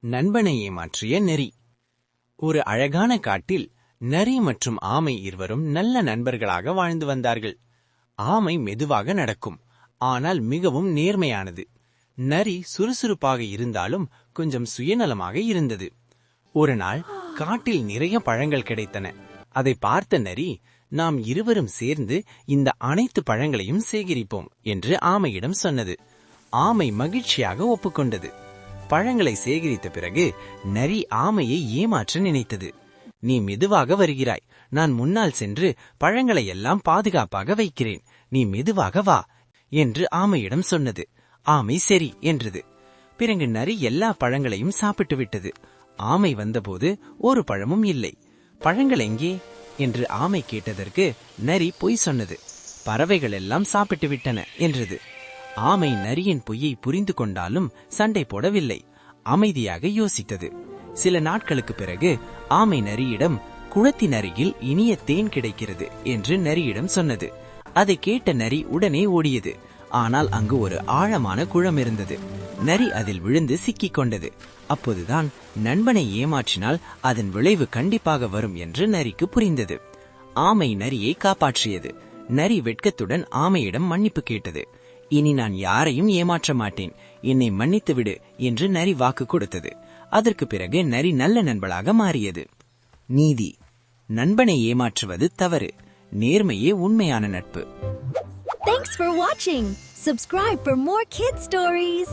நண்பனை ஏமாற்றிய நெறி. ஒரு அழகான காட்டில் நரி மற்றும் ஆமை இருவரும் நல்ல நண்பர்களாக வாழ்ந்து வந்தார்கள். ஆமை மெதுவாக நடக்கும் ஆனால் மிகவும் நேர்மையானது. நரி சுறுசுறுப்பாக இருந்தாலும் கொஞ்சம் சுயநலமாக இருந்தது. ஒரு நாள் காட்டில் நிறைய பழங்கள் கிடைத்தன. அதை பார்த்த நரி நாம் இருவரும் சேர்ந்து இந்த அனைத்து பழங்களையும் சேகரிப்போம் என்று ஆமையிடம் சொன்னது. ஆமை மகிழ்ச்சியாக ஒப்புக்கொண்டது. பழங்களை சேகரித்த பிறகு நரி ஆமையை ஏமாற்ற நினைத்தது. நீ மெதுவாக வருகிறாய். நான் முன்னால் சென்று பழங்களை எல்லாம் பாதுகாப்பாக வைக்கிறேன். நீ மெதுவாக வா என்று ஆமையிடம் சொன்னது. ஆமை சரி என்றது. பிறகு நரி எல்லா பழங்களையும் சாப்பிட்டு விட்டது ஆமை வந்தபோது ஒரு பழமும் இல்லை. பழங்கள் எங்கே? என்று ஆமை கேட்டதற்கு நரி பொய் சொன்னது. பறவைகள் எல்லாம் சாப்பிட்டு விட்டன என்றது. ஆமை நரியின் பொய்யை புரிந்து கொண்டாலும் சண்டை போடவில்லை. அமைதியாக யோசித்தது. சில நாட்களுக்கு பிறகு ஆமை நரியிடம் குளத்தின் அருகில் இனிய தேன் கிடைக்கிறது என்று நரியிடம் சொன்னது. அதை கேட்ட நரி உடனே ஓடியது. ஆனால் அங்கு ஒரு ஆழமான குளம் இருந்தது. நரி அதில் விழுந்து சிக்கிக் கொண்டது. அப்போதுதான் நண்பனை ஏமாற்றினால் அதன் விளைவு கண்டிப்பாக வரும் என்று நரிக்கு புரிந்தது. ஆமை நரியை காப்பாற்றியது. நரி வெட்கத்துடன் ஆமையிடம் மன்னிப்பு கேட்டது. இனி நான் யாரையும் ஏமாற்ற மாட்டேன். என்னை மன்னித்து விடு என்று நரி வாக்கு கொடுத்தது. அதற்கு பிறகு நரி நல்ல நண்பளாக மாறியது. நீதி. நண்பனை ஏமாற்றுவது தவறு. நேர்மையே உண்மையான நட்பு. Thanks for watching. Subscribe for more kid stories.